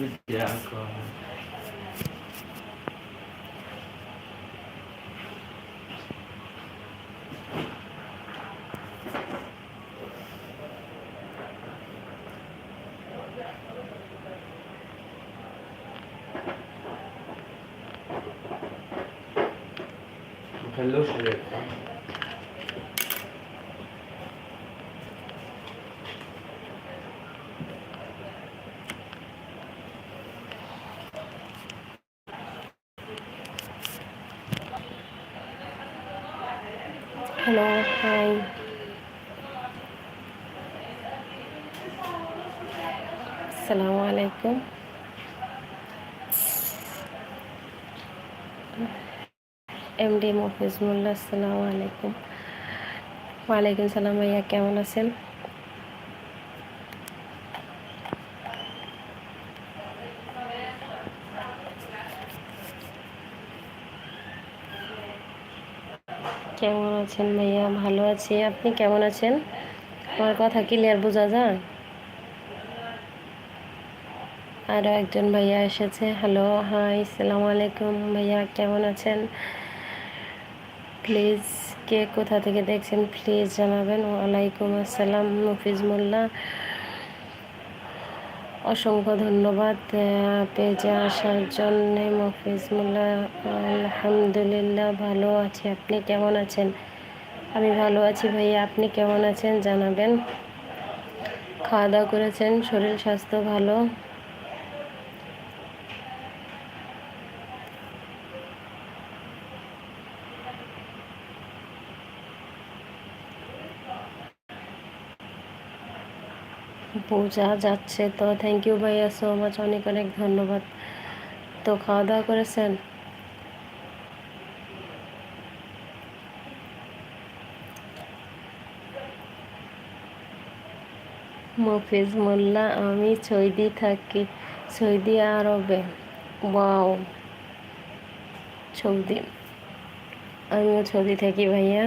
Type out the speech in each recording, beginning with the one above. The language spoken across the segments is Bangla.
Yeah. Hello, sir. Hello hi আসসালামু আলাইকুম এমডি মফিজমুল্লাহ আসসালামু আলাইকুম ওয়ালাইকুম সালাম ভাইয়া কেমন আছেন কেমন আছেন ভাইয়া? ভালো আছি। আপনি কেমন আছেন? আমার কথা ক্লিয়ার বোঝা যায়? আরও একজন ভাইয়া এসেছে। হ্যালো হাই সালাম আলাইকুম। ভাইয়া, কেমন আছেন? প্লিজ কে কোথা থেকে দেখছেন? প্লিজ জানাবেন। ওয়ালাইকুম আসসালাম, মফিজ মোল্লা। অসংখ্য ধন্যবাদ পেজে আসার জন্য মফিজ মোল্লা। আলহামদুলিল্লাহ, ভালো আছি। আপনি কেমন আছেন? আমি ভালো আছি ভাইয়া, আপনি কেমন আছেন জানাবেন। খাওয়া দাওয়া করেছেন, শরীর স্বাস্থ্য ভালো? বোঝা যাচ্ছে তো থ্যাংক ইউ ভাইয়া সো মাচ অনেক অনেক ধন্যবাদ। তো খাওয়া দাওয়া করেছেন? মফিজ মোল্লা, আমি সৌদি থাকি। সৌদি আরবে ওয়াও। সৌদি। আমিও সৌদি থাকি ভাইয়া।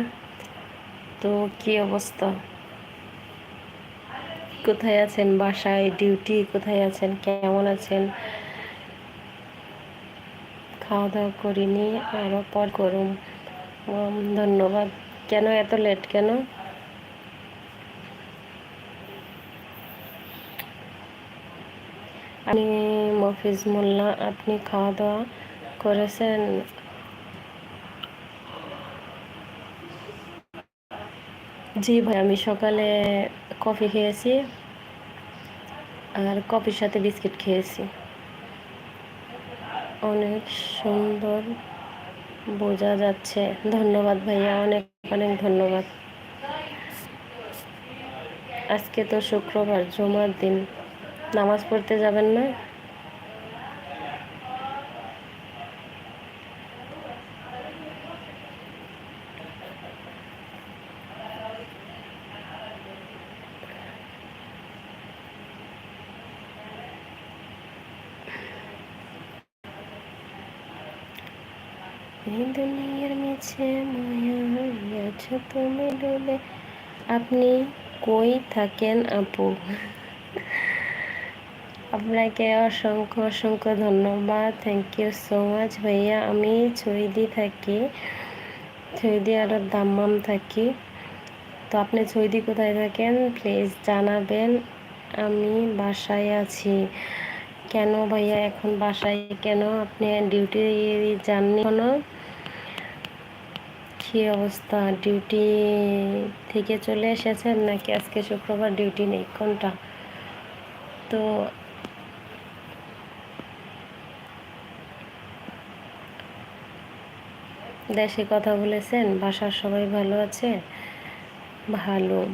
তো কি অবস্থা? কোথায় আছেন বাসায়? ডিউটি কোথায় আছেন? কেমন আছেন? খাওয়া দাওয়া করিনি আরও পর করুন ধন্যবাদ। কেন এত লেট কেন? আমি মফিজ মোল্লা, আপনি খাওয়া দাওয়া করেছেন? জি ভাই, আমি সকালে কফি খেয়েছি আর কফির সাথে বিস্কিট খেয়েছি। অনেক সুন্দর বোঝা যাচ্ছে। ধন্যবাদ ভাইয়া, অনেক অনেক ধন্যবাদ। আজকে তো শুক্রবার, জমার দিন। নামাজ পড়তে যাবেন না? মিছে মায়া তুমি ডুবে। আপনি কই থাকেন আপু? আপনাকে অসংখ্য অসংখ্য ধন্যবাদ। থ্যাংক ইউ সো মাচ ভাইয়া। আমি সৌদি থাকি। সৌদি আরব দাম্মাম থাকি। তো আপনি সৌদি কোথায় থাকেন? প্লিজ জানাবেন। আমি বাসায় আছি। কেন ভাইয়া এখন বাসায়? কেন আপনি ডিউটি যাননি কোনো কী অবস্থা? ডিউটি থেকে চলে এসেছেন নাকি আজকে শুক্রবার ডিউটি নেই? কোনটা? তো দেশে কথা বলেছেন, বাসার সবাই ভালো আছে? ভালো।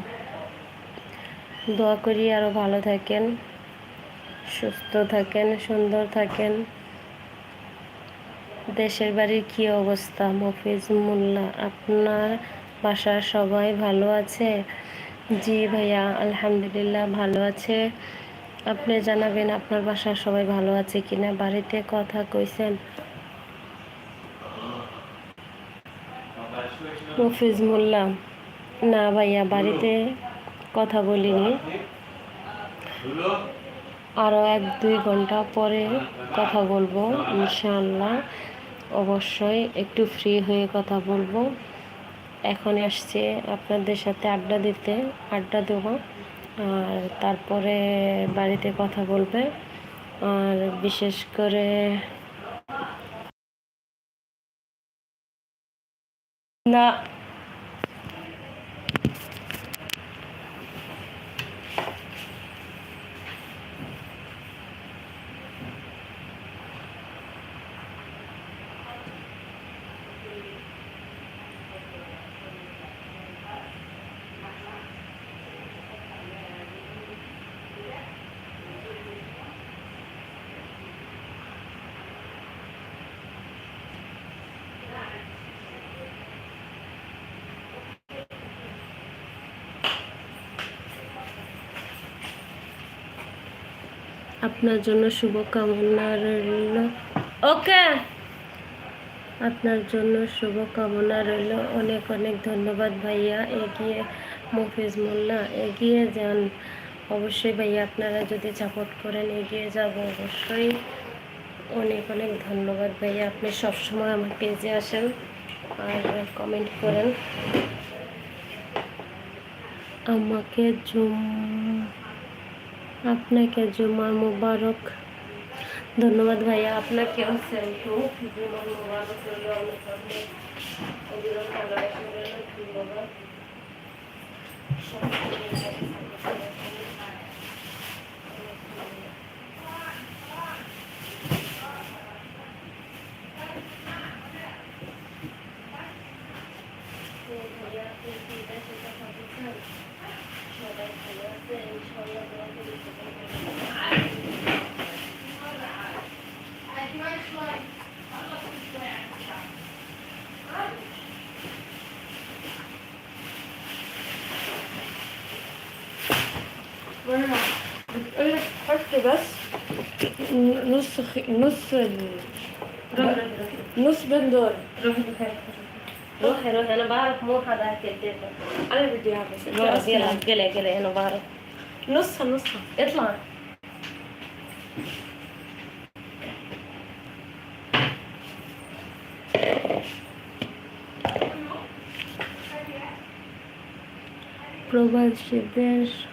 দোয়া করি আরও ভালো থাকেন, সুস্থ থাকেন, সুন্দর থাকেন। দেশের বাড়ির কি অবস্থা? মফিজ মোল্লা, আপনার বাসার সবাই ভালো আছে? জি ভাইয়া, আলহামদুলিল্লাহ ভালো আছে। আপনি জানাবেন আপনার বাসার সবাই ভালো আছে কিনা? বাড়িতে কথা কইছেন। মফিজ মোল্লা না ভাইয়া, বাড়িতে কথা বলিনি। আরও এক দুই ঘণ্টা পরে কথা বলব, ইনশাআল্লাহ। অবশ্যই একটু ফ্রি হয়ে কথা বলব। এখন আসছে আপনাদের সাথে আড্ডা দিতে, আড্ডা দেব। আর তারপরে বাড়িতে কথা বলবে। আর বিশেষ করে না আপনার জন্য শুভকামনা রইল। ওকে? আপনার জন্য শুভকামনা রইল। অনেক অনেক ধন্যবাদ ভাইয়া। এগিয়ে মফিজ মোল্লা, এগিয়ে যান। অবশ্যই ভাইয়া আপনারা যদি সাপোর্ট করেন, এগিয়ে যাব অবশ্যই। অনেক অনেক ধন্যবাদ ভাইয়া। আপনি সবসময় আমার পেজে আসেন আর কমেন্ট করেন। আমাকে জুম আপনাকে জুমা মুবারক ধন্যবাদ ভাইয়া আপনাকেও সেম টু জুমা মুবারক অনেক অনেক অবিরল بره بتقولك حط بس نص خي... نص ال... نص بندار روحي روحي أنا بعرف مو حدا هكذبها أنا بدي إياها بس. قلع يعني. قلع أنا بعرف. نصها نصها. اطلع. Provavelmente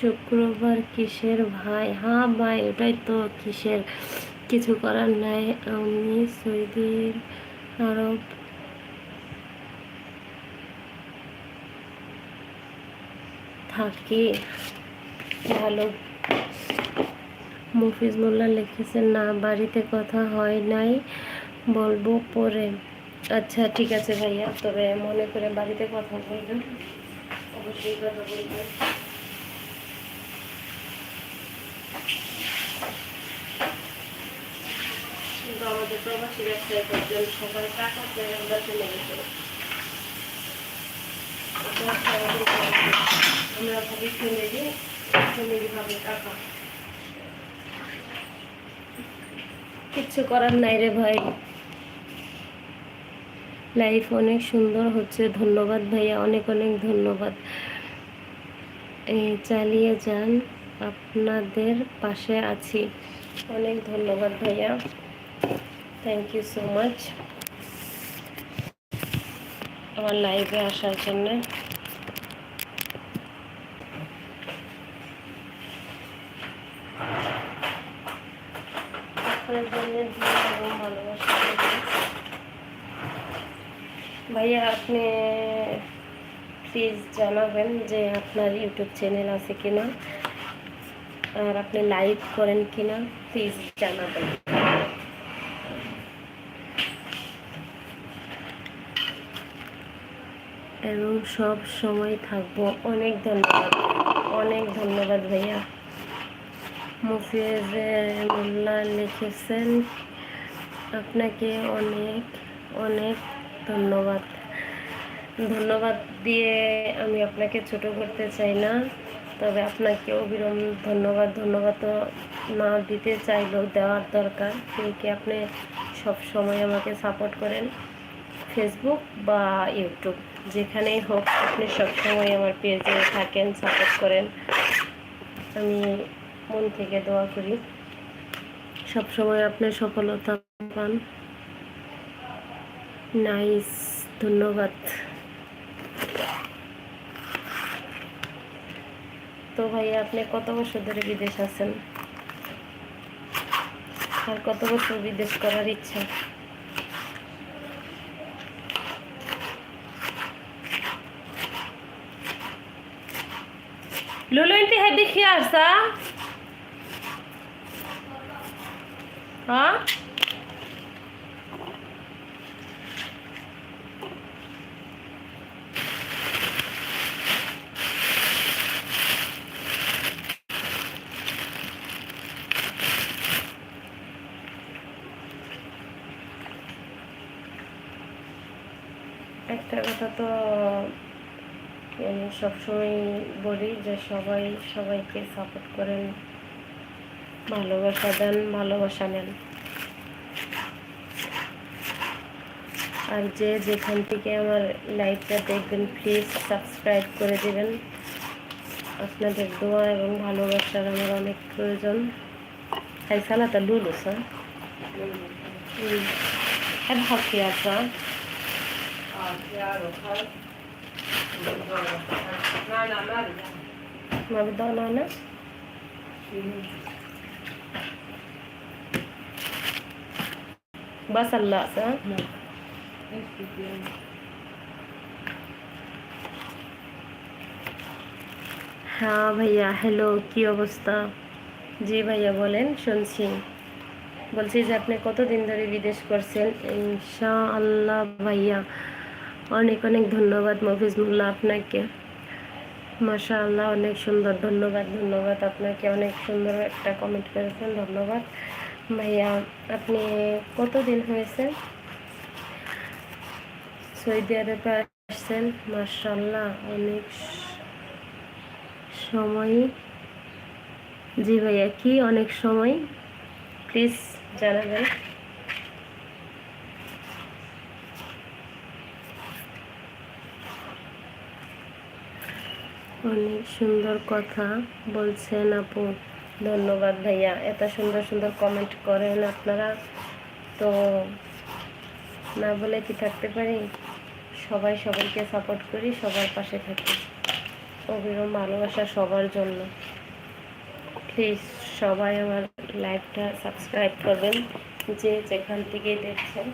শুক্রবার কিসের ভাই? হ্যাঁ ভাই, ওটাই তো কিসের? কিছু করার নাই। আমি সৌদি আরব থাকি। ভালো। মুফিজ মোল্লা লিখেছেন, না, বাড়িতে কথা হয় নাই বলব পরে। আচ্ছা ঠিক আছে ভাইয়া, তবে মনে করে বাড়িতে কথা বলবেন। অবশ্যই কথা বলবেন কিন্তু আমাদের প্রবাসী ব্যবসায়ী টাকা আমরা চলে গেছে আমরা ভাবি টাকা করার নাই রে ভাই। লাইফ অনেক সুন্দর হচ্ছে, ধন্যবাদ ভাইয়া, অনেক অনেক ধন্যবাদ। চালিয়ে যান, আপনাদের পাশে আছি। অনেক ধন্যবাদ ভাইয়া। থ্যাংক ইউ সো মাচ আমার লাইভে আসার জন্য। ভাইয়া, আপনি প্লিজ জানাবেন যে আপনার ইউটিউব চ্যানেল আছে কিনা। আর আপনি লাইভ করেন কিনা প্লিজ জানাবেন। এবং সব সময় থাকব। অনেক ধন্যবাদ। অনেক ধন্যবাদ ভাইয়া। মুফিজ মোল্লা লিখেছেন, আপনাকে অনেক অনেক ধন্যবাদ। ধন্যবাদ দিয়ে আমি আপনাকে ছোট করতে চাই না, তবে আপনাকে অবিরম ধন্যবাদ ধন্যবাদ তো না দিতে চাইলেও দেওয়ার দরকার। কি আপনি সব সময় আমাকে সাপোর্ট করেন। ফেসবুক বা ইউটিউব যেখানেই হোক, আপনি সবসময় আমার পেজে থাকেন সাপোর্ট করেন। আমি মন থেকে দোয়া করি। সবসময় আপনি সফলতা পান। নাইস ধন্যবাদ। তো ভাইয়া, আপনি কত বছর ধরে বিদেশ আছেন? আর কত বছর বিদেশ করার ইচ্ছা? Lulu inti hebi khiyarsa? Ha? একটা কথা তো সবসময় বলি যে সবাই সবাইকে সাপোর্ট করেন ভালোবাসা দেন ভালোবাসা নেন। আর যে যেখান থেকে আমার লাইভটা দেখবেন প্লিজ সাবস্ক্রাইব করে দেবেন। আপনাদের দোয়া এবং ভালোবাসার আমার অনেক প্রয়োজন। খাই সালাটা লুলু স্যার। হ্যাঁ ভাবছি আসা হ্যাঁ ভাইয়া হ্যালো কি অবস্থা? জি ভাইয়া বলেন শুনছি। বলছি যে আপনি কতদিন ধরে বিদেশ করছেন? ইনশা আল্লাহ ভাইয়া অনেক অনেক ধন্যবাদ মফিজ মফিজমুল্লাহ আপনাকে। মাশা আল্লাহ অনেক সুন্দর, ধন্যবাদ ধন্যবাদ। আপনাকে অনেক সুন্দর একটা কমেন্ট করেছেন, ধন্যবাদ। ভাইয়া, আপনি কতদিন হয়েছে? সৌদি আরবে আসছেন মাশাল্লাহ অনেক সময়। জি ভাইয়া, কি অনেক সময়? প্লিজ জানাবেন। অনেক সুন্দর কথা বলছেন আপু। ধন্যবাদ ভাইয়া। এত সুন্দর সুন্দর কমেন্ট করেন আপনারা। তো না বলে কি থাকতে পারি? সবাই সবাইকে সাপোর্ট করি, সবার পাশে থাকি। অবিরম ভালোবাসা সবার জন্য। প্লিজ সবাই আমার লাইভটা সাবস্ক্রাইব করবেন। যে যেখান থেকে দেখছেন।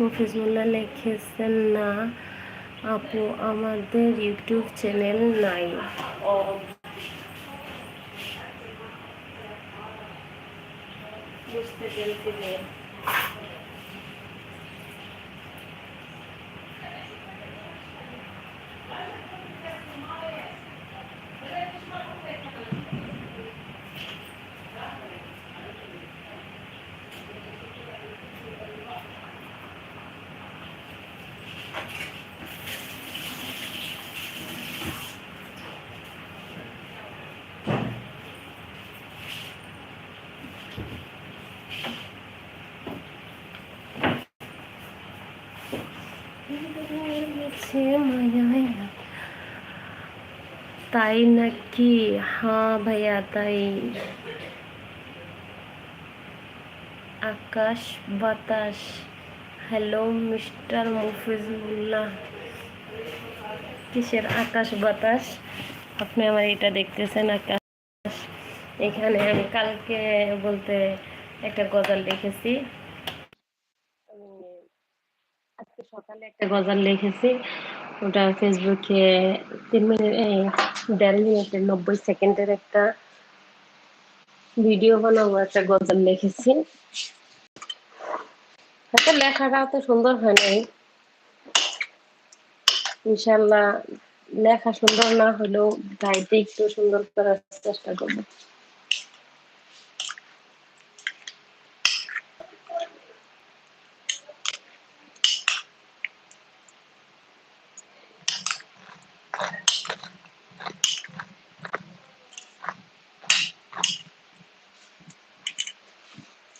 মফিজুল্লাহ লিখেছেন না আপু আমাদের ইউটিউব চ্যানেল নাই। বুঝতে পেরেছি গেছে মায়ায় তাই নাকি? হ্যাঁ ভাইয়া, তাই। আকাশ বাতাস। Hello mister Mufizullah. কিসের আকাশ বাতাস? আপনি আমার এটা দেখতেছেন, আকাশ। এখানে আমি কালকে বলতে একটা গজাল লিখেছি। আজকে সকালে একটা গজাল লিখেছি। ওটা ফেসবুকে তিন মিনিট দেড় মিনিটের নব্বই সেকেন্ডের একটা ভিডিও বানাবো, একটা গজল লিখেছি। হয়তো লেখাটা অত সুন্দর হয় নাই। ইনশাল্লাহ লেখা সুন্দর না হলেও গাইতে একটু সুন্দর করার চেষ্টা করব।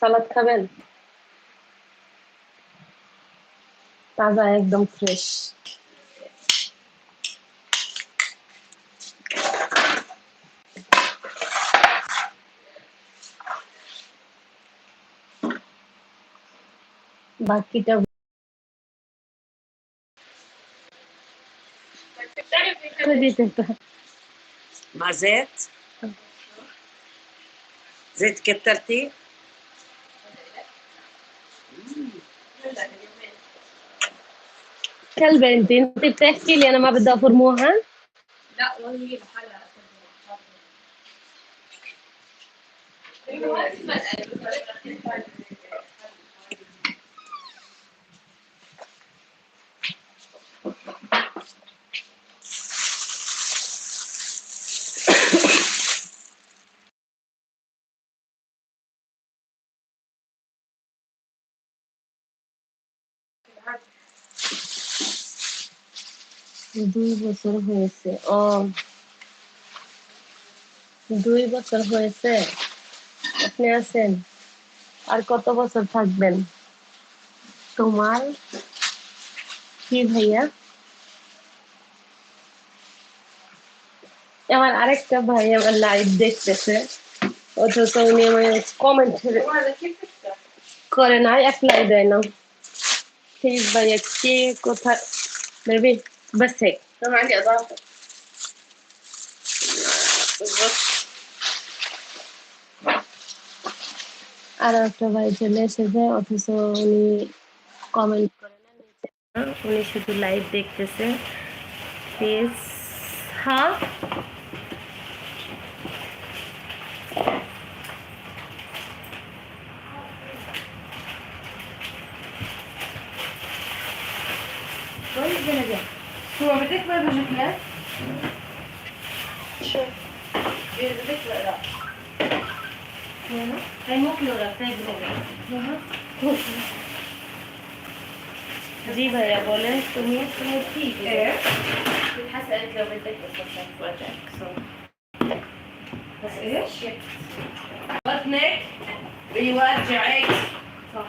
সালাদ খাবেন তাজা একদম ফ্রেশ বাকিটা দিতে তো مع زيت زيت كترتي كلب انت انت بتحكي لي انا ما بدي افرموها لا وهي بحالها দুই বছর হয়েছে। ও। দুই বছর হয়েছে। আপনি আছেন? আর কত বছর থাকবেন? তোমার? কি ভাইয়া? আমার আরেকটা ভাই আমার লাইভ দেখতেছে। অথচ উনি আমার কমেন্ট করে না অ্যাপ্লাই দেয় না ঠিক ভাইয়া, কে কোথায় বেবি বাস হেক طبعا عندي اضافه আর একটা ভাই চলে এসেছে অথচ উনি কমেন্ট করে না নিচে না, উনি শুধু লাইভ দেখতেছে প্লিজ হ্যাঁ Bulabilecek mi öbürcükler? Şu. Gerizlik mi öyle? Hem okuyorlar, sevgili oluyor. জি ভাইয়া বলেন তুমি তুমি কি حسألك لو بدك بس وجهك بس ايش؟ بطنك بيوجعك صح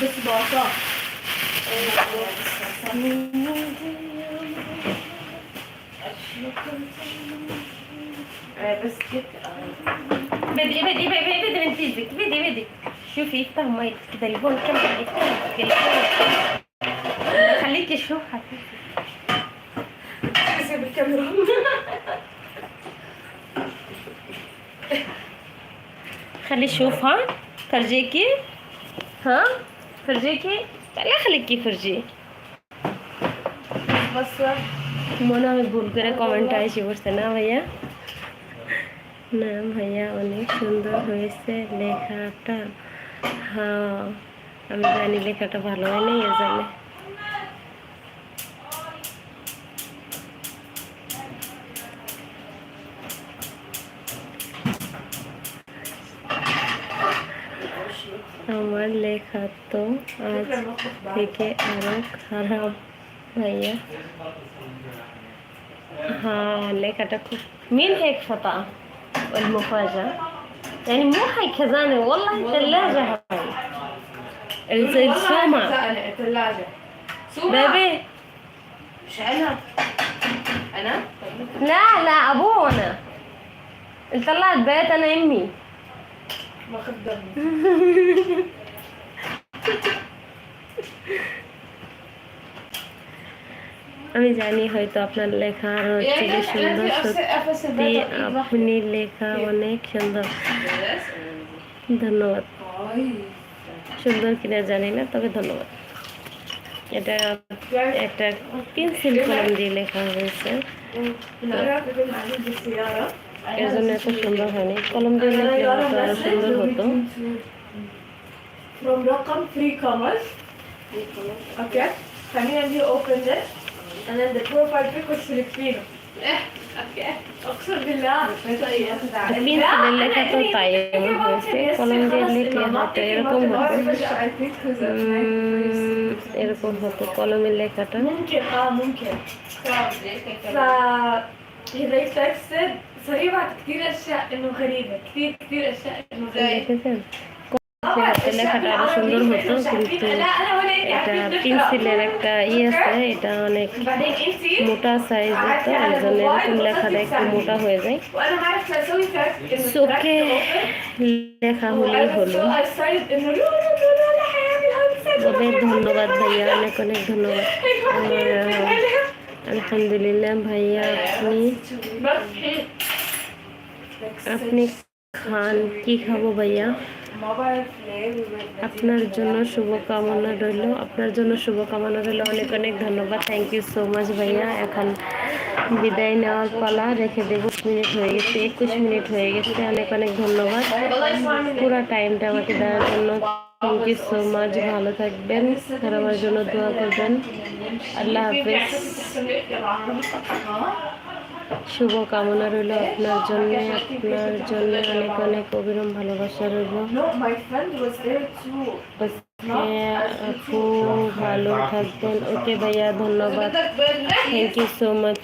بس باصه بس كده بدي بدي بدي بدي من تيزك بدي بدي. شوفي يفتح ميتك تليفون كم تليفون خليكي شوف حسيتي بالكاميرا خلي شوفها فرجيكي ها؟ فرجيكي তাহলে খালি কি করছি? মনে হয় ভুল করে কমেন্টটা এসে পড়ছে না ভাইয়া? না ভাইয়া অনেক সুন্দর হয়েছে লেখাটা। হ্যাঁ আমি জানি লেখাটা ভালো হয় হয়নি এর জন্য। আমার লেখা তো আজ থেকে আরও খারাপ ভাইয়া হ্যাঁ লেখাটা খুব مين هيك فتاة والمفاجأة يعني مو هاي خزانة والله ثلاجة هاي السومة ثلاجة بيبي مش أنا أنا؟ لا لا أبونا طلعت بيت أنا امي ما خدمني আমি জানি হয়তো আপনার লেখা আরও হচ্ছে সুন্দর সত্যি আপনি লেখা অনেক সুন্দর। ধন্যবাদ। সুন্দর কিনা জানি না তবে ধন্যবাদ। এটা একটা পেন্সিল কলম দিয়ে লেখা হয়েছে। এর জন্য এত সুন্দর হয়নি। কলম দিয়ে লেখা আরও সুন্দর হতো। from Rakam three commas. Okay. Can you and you open this? And then the profile pic was Filipino. لكن كثير اشياء انه غريبه كثير كثير اشياء انه غريبه লেখাটা আরও সুন্দর হতো, কিন্তু এটা পেন্সিলের একটা ই আছে, এটা অনেক মোটা সাইজ একজনের এরকম লেখাটা একটু মোটা হয়ে যায়। চোখে লেখা হলেই হলো। তবে ধন্যবাদ ভাইয়া, অনেক অনেক ধন্যবাদ। আলহামদুলিল্লাহ ভাইয়া, আপনি? আপনি খান, কি খাব ভাইয়া? আপনার জন্য শুভকামনা রইল। আপনার জন্য শুভকামনা রইল। অনেক অনেক ধন্যবাদ। থ্যাংক ইউ সো মাচ ভাইয়া। এখন বিদায় নেওয়ার পালা রেখে দেবো। মিনিট হয়ে গেছে, একুশ মিনিট হয়ে গেছে। অনেক অনেক ধন্যবাদ। পুরো টাইমটা আমাকে দেওয়ার জন্য। থ্যাংক ইউ সো মাচ ভালো থাকবেন। আর আমার জন্য দোয়া করবেন। আল্লাহ হাফেজ। শুভ কামনা রইল আপনার জন্য। আপনার জন্য অনেক অনেক অবিরম ভালোবাসা রইল। আপু ভালো থাকবেন। ওকে ভাইয়া ধন্যবাদ। Thank you so much